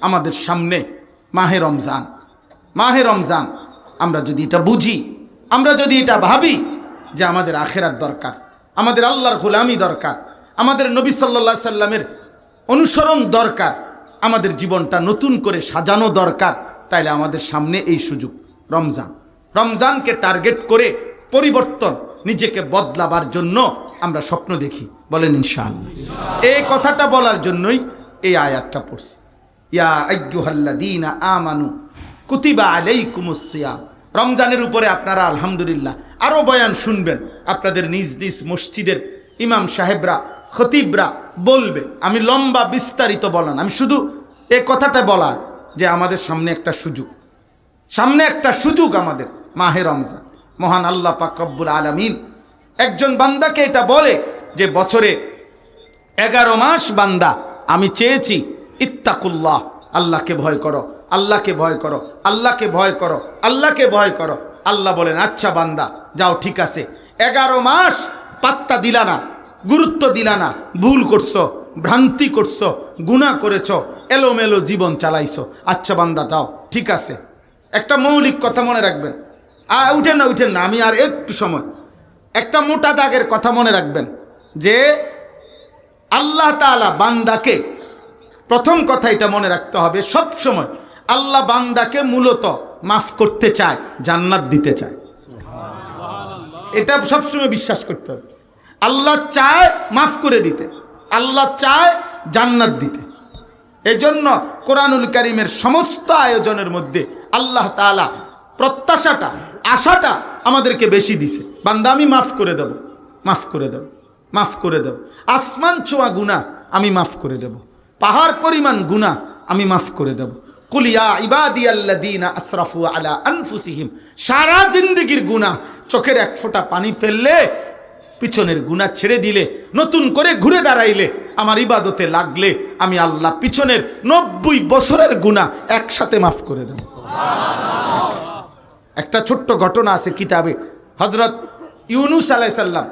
আমাদের সামনে মাহে রমজান মাহে রমজান। আমরা যদি এটা বুঝি, আমরা যদি এটা ভাবি যে আমাদের আখেরার দরকার, আমাদের আল্লাহর গোলামি দরকার, আমাদের নবী সাল্লা সাল্লামের অনুসরণ দরকার, আমাদের জীবনটা নতুন করে সাজানো দরকার, তাইলে আমাদের সামনে এই সুযোগ, রমজান। রমজানকে টার্গেট করে পরিবর্তন, নিজেকে বদলাবার জন্য আমরা স্বপ্ন দেখি। বলেন ইনশাআল্লাহ। এই কথাটা বলার জন্যই এই আয়াতটা পড়ছি। ইয়া আমানু কুতিবা সিয়াম। রমজানের উপরে আপনারা আলহামদুলিল্লাহ আরও বয়ান শুনবেন। আপনাদের নিজ নিজ মসজিদের ইমাম সাহেবরা, খতিবরা বলবে। আমি লম্বা বিস্তারিত বলান আমি শুধু এ কথাটা বলার যে আমাদের সামনে একটা সুযোগ। সামনে একটা সুযোগ আমাদের মাহে রমজান। মহান আল্লাহ পাক রব্বুল আলমিন একজন বান্দাকে এটা বলে যে, বছরে এগারো মাস বান্দা, আমি চেয়েছি ইত্তাকুল্লাহ আল্লাহকে ভয় করো, আল্লাহকে ভয় করো, আল্লাহকে ভয় করো, আল্লাহকে ভয় করো। আল্লাহ বলেন আচ্ছা বান্দা, যাও, ঠিক আছে। এগারো মাস পাত্তা দিলা না, গুরুত্ব দিলা না, ভুল করছ, ভ্রান্তি করছ, গুণা করেছ, এলোমেলো জীবন চালাইছো। আচ্ছা বান্দা, যাও, ঠিক আছে। একটা মৌলিক কথা মনে রাখবেন। আ, উঠেন না উঠেন না, আমি আর একটু সময়। একটা মোটা দাগের কথা মনে রাখবেন যে, আল্লাহ তাআলা বান্দাকে প্রথম কথা এটা মনে রাখতে হবে সব সময় আল্লাহ বান্দাকে মূলত মাফ করতে চায় জান্নাত দিতে চায়। এটা সবসময় বিশ্বাস করতে হবে। আল্লাহ চায় মাফ করে দিতে আল্লাহ চায় জান্নাত দিতে। এজন্য কোরআনুল করিমের সমস্ত আয়োজনের মধ্যে আল্লাহ তাআলা প্রত্যাশাটা আশাটা আমাদেরকে বেশি দিছে। বান্দা আমি মাফ করে দেব মাফ করে দেব মাফ করে দেব। আসমান ছোঁয়া গুণা আমি মাফ করে দেব। পাহাড় পরিমাণ গুণা আমি মাফ করে দেব। কুলিয়া ইবাদি আল্লাদিনা আসরাফু আলা আনফুসিহিম, সারা জিন্দগির গুণা চোখের এক ফোঁটা পানি ফেললে, পিছনের গুণা ছেড়ে দিলে, নতুন করে ঘুরে দাঁড়াইলে, আমার ইবাদতে লাগলে আমি আল্লাহ পিছনের নব্বই বছরের গুণা একসাথে মাফ করে দেব। একটা ছোট্ট ঘটনা আছে কিতাবে। হজরত ইউনুস আলাই সাল্লাম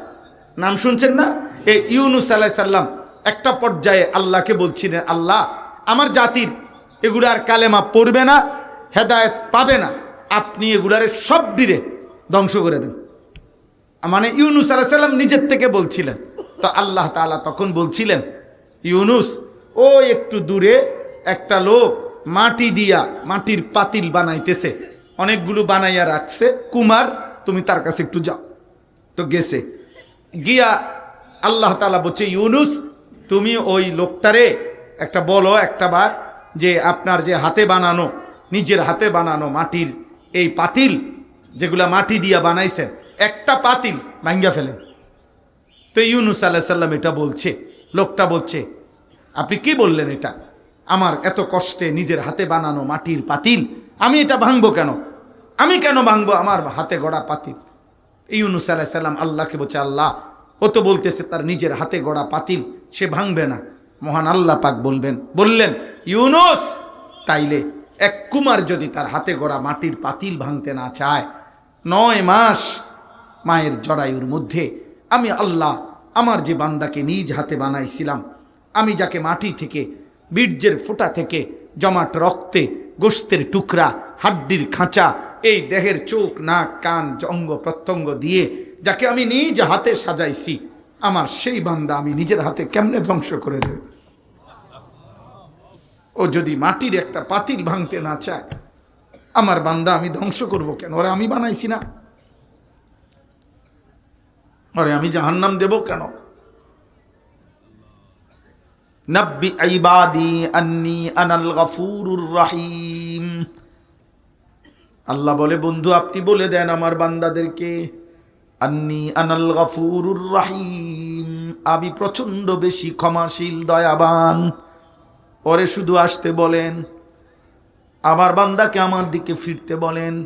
নাম শুনছেন না? এই ইউনুস আলাই সাল্লাম একটা পর্যায়ে আল্লাহকে বলছিলেন, আল্লাহ, আমার জাতির এগুলো আর কালেমা পড়বে না, হেদায়েত পাবে না। আপনি এগুলারে সব ডিরে ধ্বংস করে দেন। মানে ইউনুস আলাহ সাল্লাম নিজের থেকে বলছিলেন। তো আল্লাহ তাআলা তখন বলছিলেন, ইউনুস, ও একটু দূরে একটা লোক মাটি দিয়া মাটির পাতিল বানাইতেছে, অনেকগুলো বানাইয়া রাখছে। কুমার, তুমি তার কাছে একটু যাও। তো গেছে। গিয়া আল্লাহ তাআলা বলছে, ইউনুস তুমি ওই লোকটারে একটা বলো, একটা বার, যে আপনার যে হাতে বানানো, নিজের হাতে বানানো মাটির এই পাতিল, যেগুলা মাটি দিয়া বানাইছেন, একটা পাতিল ভাঙ্গা ফেলেন। তো ইউনুস আল্লাহ সাল্লাম এটা বলছে, লোকটা বলছে, আপনি কি বললেন এটা? আমার এত কষ্টে নিজের হাতে বানানো মাটির পাতিল, আমি এটা ভাঙবো কেন? আমি কেন ভাঙবো আমার হাতে গড়া পাতিল? ইউনুস আলাহ সাল্লাম আল্লাহকে বলছে, আল্লাহ, ও তো বলতেছে তার নিজের হাতে গড়া পাতিল সে ভাঙবে না। মহান আল্লাহ পাক বলবেন, বললেন, ইউনুস, তাইলে এক কুমার যদি তার হাতে গড়া মাটির পাতিল ভাঙতে না চায়, নয় মাস মায়ের জরায়ুর মধ্যে আমি আল্লাহ আমার যে বান্দাকে নিজ হাতে বানাইছিলাম, আমি যাকে মাটি থেকে, বীর্যের ফোঁটা থেকে, জমাট রক্তে, গোস্তের টুকরা, হাড্ডির খাঁচা, এই দেহের চোখ, নাক, কান, অঙ্গ প্রত্যঙ্গ দিয়ে যাকে আমি নিজ হাতে সাজাইছি আমার সেই বান্দা আমি নিজের হাতে কেমনে ধ্বংস করে দেব? ও যদি মাটির একটা পাতিল ভাঙতে না চায়, আমার বান্দা আমি ধ্বংস করব কেন? ওরা আমি বানাইছি না। আরে আমি জাহান্নাম দেব কেন? আনাল গফুরুর রাহিম। আল্লাহ বলে, বন্ধু, আপনি বলে দেন আমার বান্দাদেরকে আন্নি আনাল গফুরুর রাহিম। আমি প্রচণ্ড বেশি ক্ষমাশীল, দয়াবান। পরে শুধু আসতে বলেন, আমার বান্দাকে আমার দিকে ফিরতে বলেন,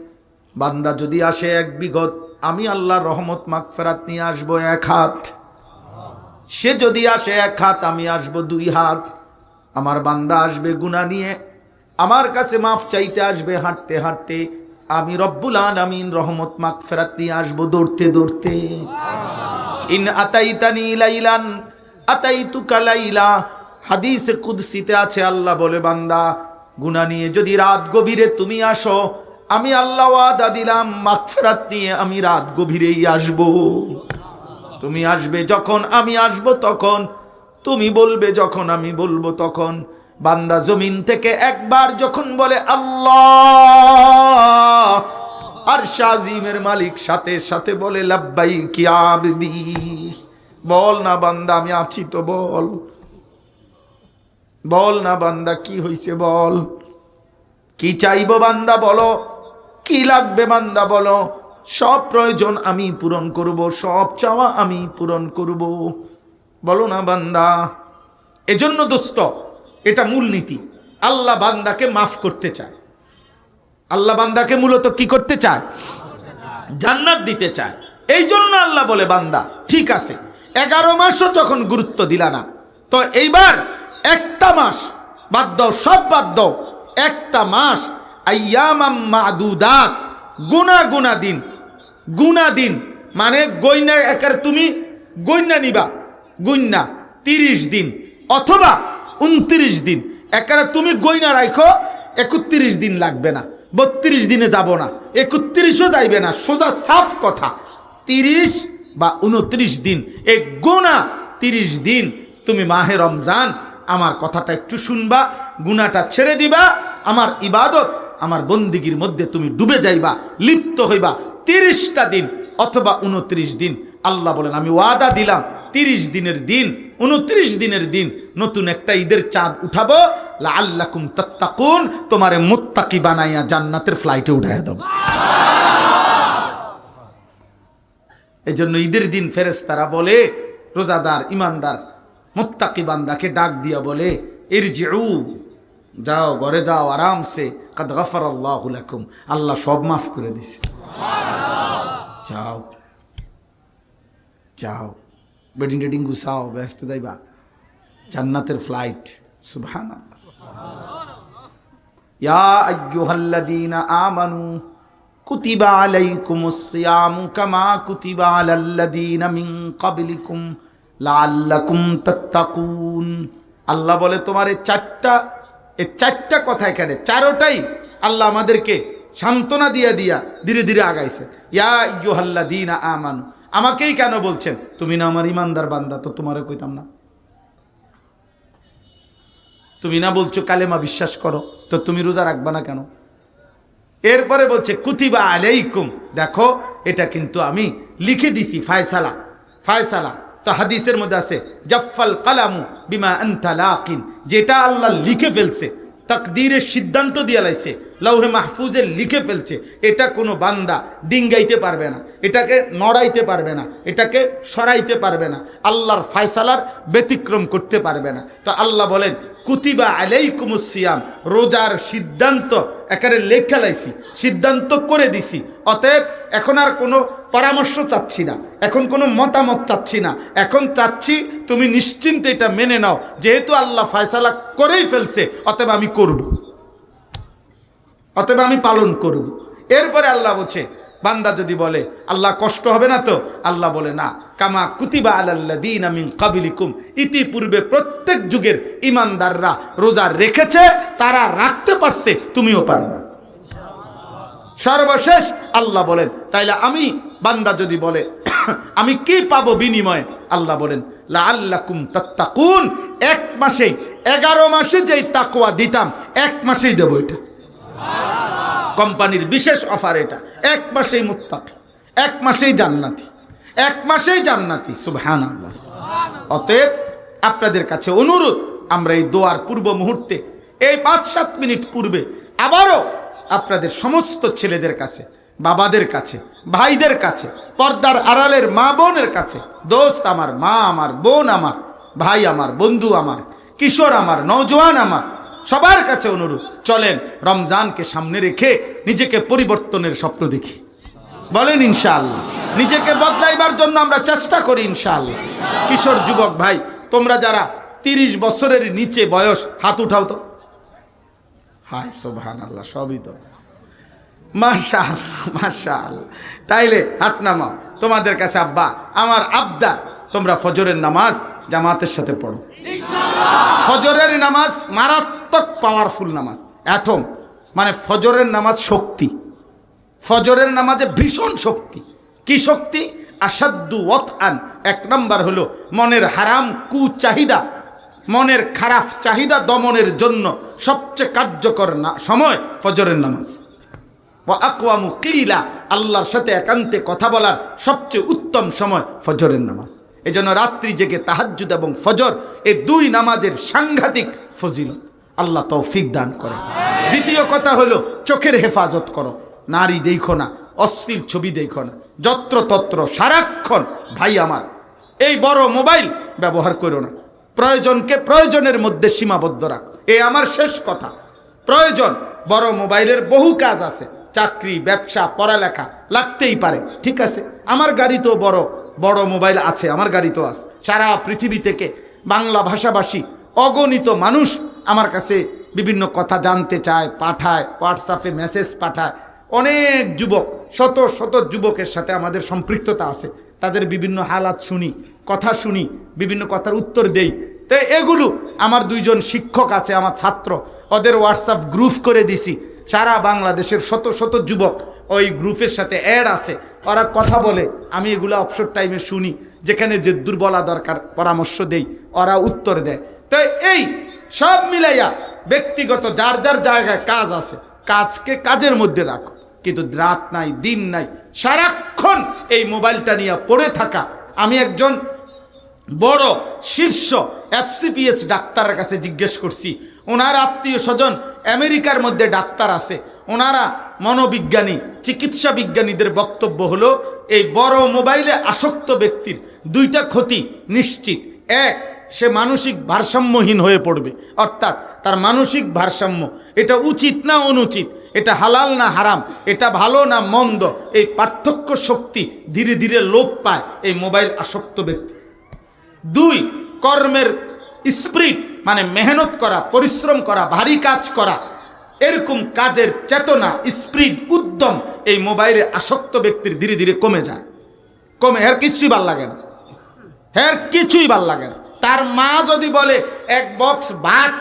বান্দা যদি আসে এক বিগত, আমি আল্লাহর রহমত মাগফেরাত নিয়ে আসব এক হাত। সে যদি আসে এক হাত, আমি আসব দুই হাত। আমার বান্দা আসবে গুণা নিয়ে, আমার কাছে মাফ চাইতে আসবে, হাঁটতে হাঁটতে আমি রব্বুল আলামিন রহমত মাগফেরাত নিয়ে আসব দৌড়তে দৌড়তে। ইন আতাইতানি লাইলান, আতাইতুকা লাইলা। হাদিসে কুদসিতে আছে, আল্লাহ বলে, বান্দা গুণা নিয়ে যদি রাত গভীরে তুমি আসো, আমি আল্লাহ ওয়াদা দিলাম, মাগফিরাত নিয়ে আমি রাত গভীরেই আসব। তুমি আসবে যখন আমি আসব তখন, তুমি বলবে যখন আমি বলব তখন। বান্দা, জমিন থেকে একবার যখন বলে, আল্লাহ! আর শাজিমের মালিক সাথে সাথে বলে লাব্বাই কি আবদি। বল না বান্দা, আমি আছি তো বল। বল না বান্দা, কি হইছে বল? কি চাইব বান্দা বলো? কি লাগবে বান্দা বলো? সব প্রয়োজন আমি পূরণ করব, সব চাওয়া আমি পূরণ করব। বলো না বান্দা। এজন্য দোস্ত, এটা মূলনীতি। আল্লাহ বান্দাকে মাফ করতে চায়। আল্লাহ বান্দাকে মূলত কি করতে চায়? জান্নাত দিতে চায়। এই জন্য আল্লাহ বলে, বান্দা, ঠিক আছে, এগারো মাসও যখন গুরুত্ব দিলা না, তো এইবার একটা মাস বাদ দাও, সব বাদ দাও। একটা মাস গুনা গুনা দিন। গুনা দিন মানে গইনা, একার তুমি গইনা নিবা, গুইনা তিরিশ দিন অথবা উনত্রিশ দিন। একারে তুমি গইনা রাখো একত্রিশ দিন লাগবে না। বত্রিশ দিনে যাব না, একত্রিশও যাইবে না, সোজা সাফ কথা। তিরিশ বা উনত্রিশ দিন এই গোনা তিরিশ দিন, তুমি মাহে রমজান, আমার কথাটা একটু শুনবা গুনাটা ছেড়ে দিবা, আমার ইবাদত, আমার বন্দিগির মধ্যে তুমি ডুবে যাইবা, লিপ্ত হইবা। তিরিশটা দিন অথবা উনত্রিশ দিন, আল্লাহ বলেন, আমি ওয়াদা দিলাম, তিরিশ দিনের দিন উনত্রিশ দিনের দিন, নতুন একটা ঈদের চাঁদ উঠাবো আল্লাকুম তাত্তাকুন, তোমারে মুত্তাকি বানাইয়া জান্নাতের ফ্লাইটে উঠাই দেবো এই জন্য ঈদের দিন ফেরেস তারা বলে, রোজাদার ইমানদার মুত্তাকি বান্দাকে ডাক দিয়া বলে এর জিউ যাও, ঘরে যাও, আরামসে। কাদ গফর আল্লাহ লাকুম। আল্লাহ সব মাফ করে দিছে। যাও যাও। বেডিং টেডিং গুছাও, ব্যস্ত যাইবা। জান্নাতের ফ্লাইট আল্লাহ বলে, তোমার এই চারটা এই চারটা কথা এখানে, চারোটাই আল্লাহ আমাদেরকে সান্ত্বনা দিয়া দিয়া ধীরে ধীরে আগাইছে। ইয়া ইয়ুহাল্লাযীনা আমানু, আমাকেই কেন বলছেন? তুমি না আমার ইমানদার বান্দা, তো তোমারও কইতাম না। তুমি না বলছো কালেমা বিশ্বাস করো, তো তুমি রোজা রাখবে না কেন? এরপরে বলছে, কুতিবা আলাইকুম। দেখো, এটা কিন্তু আমি লিখে দিছি, ফায়সালা ফায়সালা। তো হাদিসের মধ্যে আছে, জাফাল কালামু বিমা আন্তালাকিন যেটা আল্লাহ লিখে ফেলছে তাকদীরের সিদ্ধান্ত দিয়ে লাইছে। লৌহে মাহফুজে লিখে ফেলছে, এটা কোনো বান্দা ডিঙ্গাইতে পারবে না, এটাকে নড়াইতে পারবে না, এটাকে সরাইতে পারবে না, আল্লাহর ফায়সালার ব্যতিক্রম করতে পারবে না। তো আল্লাহ বলেন, কুতিবা আলাইকুমুসিয়াম রোজার সিদ্ধান্ত একারে লেখা লাইছি, সিদ্ধান্ত করে দিছি, অতএব এখন আর কোনো পরামর্শ চাচ্ছি না। এখন কোনো মতামত চাচ্ছি না। এখন চাচ্ছি তুমি নিশ্চিন্তে এটা মেনে নাও। যেহেতু আল্লাহ ফয়সালা করেই ফেলছে, অতএব আমি করব। অতএব আমি পালন করব। এরপরে আল্লাহ বলছে, বান্দা যদি বলে, আল্লাহ কষ্ট হবে না তো? আল্লাহ বলে, না। কামা কুতিবা আলাল্লাদিন আমিন কাবিলিকুম ইতিপূর্বে প্রত্যেক যুগের ইমানদাররা রোজা রেখেছে, তারা রাখতে পারছে, তুমিও পারো না সর্বশেষ আল্লাহ বলেন। তাইলে আমি, বান্দা যদি বলে, আমি কি পাবো বিনিময়ে? আল্লাহ বলেন লা আল্লাকুম তাত্তাকুন। এক মাসেই, এগারো মাসে যেই তাকুয়া দিতাম, এক মাসেই দেবো এটা। কোম্পানির বিশেষ অফার এটা। এক মাসেই মুত্তাক, এক মাসেই জান্নাতি, এক মাসেই জান্নাতি সুবহান আল্লাহ অতএব, আপনাদের কাছে অনুরোধ, আমরা এই দোয়ার পূর্ব মুহূর্তে, এই পাঁচ সাত মিনিট পূর্বে আবারও আপনাদের সমস্ত ছেলেদের কাছে, বাবাদের কাছে, ভাইদের কাছে, পর্দার আড়ালের মা বোনের কাছে, দোস্ত আমার, মা আমার, বোন আমার, ভাই আমার, বন্ধু আমার, কিশোর আমার নৌজওয়ান আমার, সবার কাছে অনুরোধ, চলেন রমজানকে সামনে রেখে নিজেকে পরিবর্তনের স্বপ্ন দেখি। বলেন ইনশাআল্লাহ, নিজেকে বদলাইবার জন্য আমরা চেষ্টা করি ইনশাআল্লাহ। কিশোর যুবক ভাই, তোমরা যারা তিরিশ বছরের নিচে বয়স, হাত উঠাও তো। হায় সোভান আল্লাহ সবই তো। মাশাল মাশাল। তাইলে হাত নামাও। তোমাদের কাছে আব্বা, আমার আবদা, তোমরা ফজরের নামাজ জামাতের সাথে পড়ো। ফজরের নামাজ মারাত্মক পাওয়ারফুল নামাজ অ্যাটম মানে ফজরের নামাজ শক্তি। ফজরের নামাজে ভীষণ শক্তি। কি শক্তি? আসাদ্দু ওয়াত আন এক নম্বর হলো মনের হারাম কু চাহিদা মনের খারাপ চাহিদা দমনের জন্য সবচেয়ে কার্যকর না, সময় ফজরের নামাজ। ও আকওয়ামু কিলা, আল্লাহর সাথে একান্তে কথা বলার সবচেয়ে উত্তম সময় ফজরের নামাজ। এই জন্য রাত্রি জেগে তাহাজ্জুদ এবং ফজর এই দুই নামাজের সাংঘাতিক ফজিলত। আল্লাহ তৌফিক দান করে। দ্বিতীয় কথা হলো, চোখের হেফাজত করো। নারী দেখো না, অশ্লীল ছবি দেখো না। যত্র তত্র সারাক্ষণ, ভাই আমার, এই বড় মোবাইল ব্যবহার করো না। প্রয়োজনকে প্রয়োজনের মধ্যে সীমাবদ্ধ রাখ। এই আমার শেষ কথা। প্রয়োজন, বড় মোবাইলের বহু কাজ আছে। চাকরি, ব্যবসা, পড়ালেখা লাগতেই পারে, ঠিক আছে? আমার গাড়ি তো বড় বড় মোবাইল আছে, আমার গাড়ি তো আছে। সারা পৃথিবী থেকে বাংলা ভাষাভাষী, অগণিত মানুষ আমার কাছে বিভিন্ন কথা জানতে চায়, পাঠায়, হোয়াটসঅ্যাপে মেসেজ পাঠায়। অনেক যুবক, শত শত যুবকের সাথে আমাদের সম্পৃক্ততা আছে। তাদের বিভিন্ন হালাত শুনি, কথা শুনি, বিভিন্ন কথার উত্তর দেই। তো এগুলো আমার দুইজন শিক্ষক আছে, আমার ছাত্র। ওদের হোয়াটসঅ্যাপ গ্রুপ করে দিছি। সারা বাংলাদেশের শত শত যুবক ওই গ্রুপের সাথে অ্যাড আছে। ওরা কথা বলে, আমি এগুলো অবসর টাইমে শুনি, যেখানে যে দুর্বলা দরকার পরামর্শ দেই, ওরা উত্তর দেয়। তো এই সব মিলাইয়া ব্যক্তিগত যার যার জায়গায় কাজ আছে, কাজকে কাজের মধ্যে রাখো। কিন্তু রাত নাই, দিন নাই, সারাক্ষণ এই মোবাইলটা নিয়ে পড়ে থাকা। আমি একজন বড়, শীর্ষ এফসিপিএস ডাক্তারের কাছে জিজ্ঞেস করছি। ওনার আত্মীয় স্বজন আমেরিকার মধ্যে ডাক্তার আছে। ওনারা মনোবিজ্ঞানী, চিকিৎসা বিজ্ঞানীদের বক্তব্য হলো, এই বড় মোবাইলে আসক্ত ব্যক্তির দুইটা ক্ষতি নিশ্চিত। এক, সে মানসিক ভারসাম্যহীন হয়ে পড়বে। অর্থাৎ তার মানসিক ভারসাম্য, এটা উচিত না অনুচিত? এটা হালাল না হারাম, এটা ভালো না মন্দ, এই পার্থক্য শক্তি ধীরে ধীরে লোপ পায় এই মোবাইল আসক্ত ব্যক্তি। দুই, কর্মের স্প্রিট মানে মেহনত করা, পরিশ্রম করা, ভারী কাজ করা, এরকম কাজের চেতনা, স্প্রিট উদ্যম এই মোবাইলে আসক্ত ব্যক্তির ধীরে ধীরে কমে যায়। কমে এর কিছুই ভালো লাগে না। এর কিছুই ভালো লাগে না। তার মা যদি বলে, এক বক্স ভাত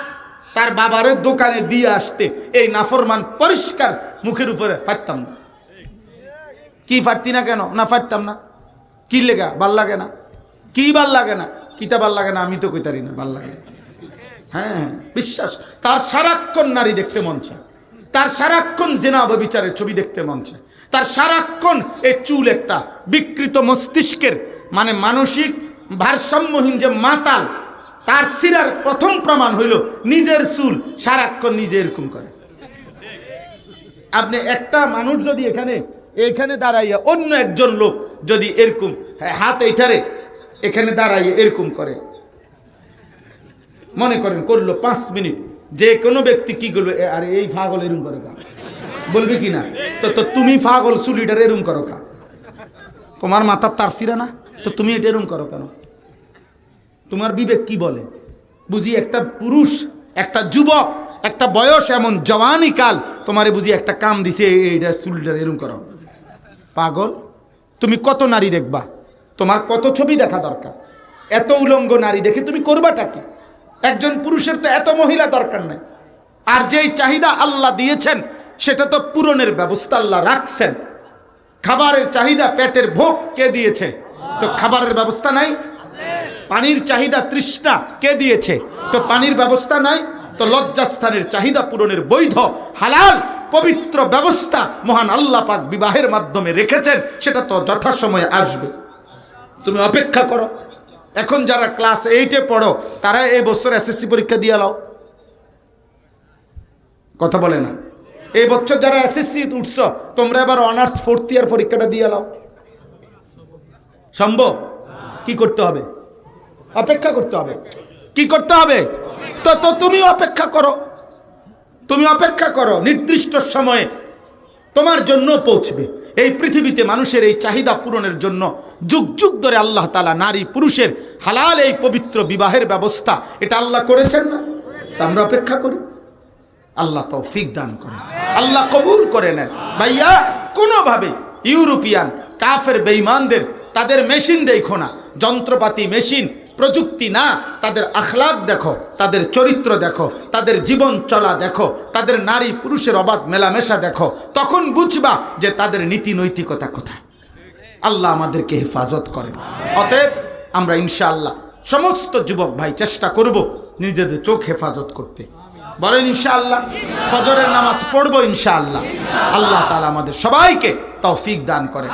তার বাবারের দোকানে দিয়ে আসতে এই নাফরমান পরিষ্কার মুখের উপরে পারতাম না। কি পারতি না কেন? না পারতাম না। কি লেগা? ভালো লাগে না? কি ভালো লাগে না? কিতা ভালো লাগে না? আমি তো কইতারি না, ভালো লাগে। হ্যাঁ বিশ্বাস। তার সারাক্ষণ নারী দেখতে মন চায়। তার সারাক্ষণ জেনা বিচারের ছবি দেখতে মন চায়। তার সারাক্ষণ এই চুল একটা বিকৃত মস্তিষ্কের মানে মানসিক ভারসাম্যহীন যে মাতাল তার সিরার প্রথম প্রমাণ হইল নিজের চুল। সারাক্ষণ নিজে এরকম করে। আপনি একটা মানুষ যদি এখানে এখানে দাঁড়াইয়া অন্য একজন লোক যদি এরকম হাত এইটারে এখানে দাঁড়াইয়ে এরকম করে। মনে করেন করল পাঁচ মিনিট। যে কোনো ব্যক্তি কি করবে এ, আরে এই ফাগল এরম করে কা? বলবে কি না? তো তো তুমি ফাগল চুলিটার এরম করো কা? তোমার মাথার তার সিরা না? তো তুমি এটা এরম করো কেন? তোমার বিবেক কি বলে? বুঝি একটা পুরুষ, একটা যুবক, একটা বয়স এমন জওয়ানি কাল তোমারে বুঝি একটা কাম দিছে এইটা চুলটার এরম করো। পাগল, তুমি কত নারী দেখবা? তোমার কত ছবি দেখা দরকার? এত উলঙ্গ নারী দেখে তুমি করবাটা কি? একজন পুরুষের তো এত মহিলা দরকার নাই। আর যেই চাহিদা আল্লাহ দিয়েছেন, সেটা তো পূরণের ব্যবস্থা আল্লাহ রাখছেন। খাবারের চাহিদা, পেটের ভোগ কে দিয়েছে? তো খাবারের ব্যবস্থা নাই পানির চাহিদা তৃষ্ণা কে দিয়েছে? তো পানির ব্যবস্থা নাই, তো লজ্জাস্থানের চাহিদা পূরণের বৈধ, হালাল, পবিত্র ব্যবস্থা মহান আল্লাহ পাক বিবাহের মাধ্যমে রেখেছেন, সেটা তো যথাসময়ে আসবে। তুমি অপেক্ষা করো। এখন যারা ক্লাস এইটে পড়ো, তারা এই বছর এসএসসি পরীক্ষা দিয়ে লাও কথা বলে না। এই বছর যারা এসএসসি উঠছ, তোমরা এবার অনার্স ফোর্থ ইয়ার পরীক্ষাটা দিয়ে লাও সম্ভব? কি করতে হবে? অপেক্ষা করতে হবে। কি করতে হবে? তো তো তুমি অপেক্ষা করো। তুমি অপেক্ষা করো, নির্দিষ্ট সময়ে তোমার জন্য পৌঁছবে। এই পৃথিবীতে মানুষের এই চাহিদা পূরণের জন্য যুগ যুগ ধরে আল্লাহ তালা নারী, পুরুষের হালাল এই পবিত্র বিবাহের ব্যবস্থা। এটা আল্লাহ করেছেন না? তা আমরা অপেক্ষা করি। আল্লাহ তৌফিক দান করে আল্লাহ কবুল করে নেন। ভাইয়া, কোনোভাবে ইউরোপিয়ান কাফের বেঈমানদের, তাদের মেশিন দেখো না। যন্ত্রপাতি, মেশিন প্রযুক্তি না, তাদের আখলাক দেখো, তাদের চরিত্র দেখো, তাদের জীবন চলা দেখো, তাদের নারী পুরুষের অবাধ মেলামেশা দেখো, তখন বুঝবা যে তাদের নীতি নৈতিকতা কোথায়। আল্লাহ আমাদেরকে হেফাজত করেন। অতএব আমরা ইনশাআল্লাহ সমস্ত যুবক ভাই চেষ্টা করব নিজেদের চোখ হেফাজত করতে। বলেন ইনশাআল্লাহ, ফজরের নামাজ পড়ব ইনশাআল্লাহ। আল্লাহ তালা আমাদের সবাইকে তৌফিক দান করেন।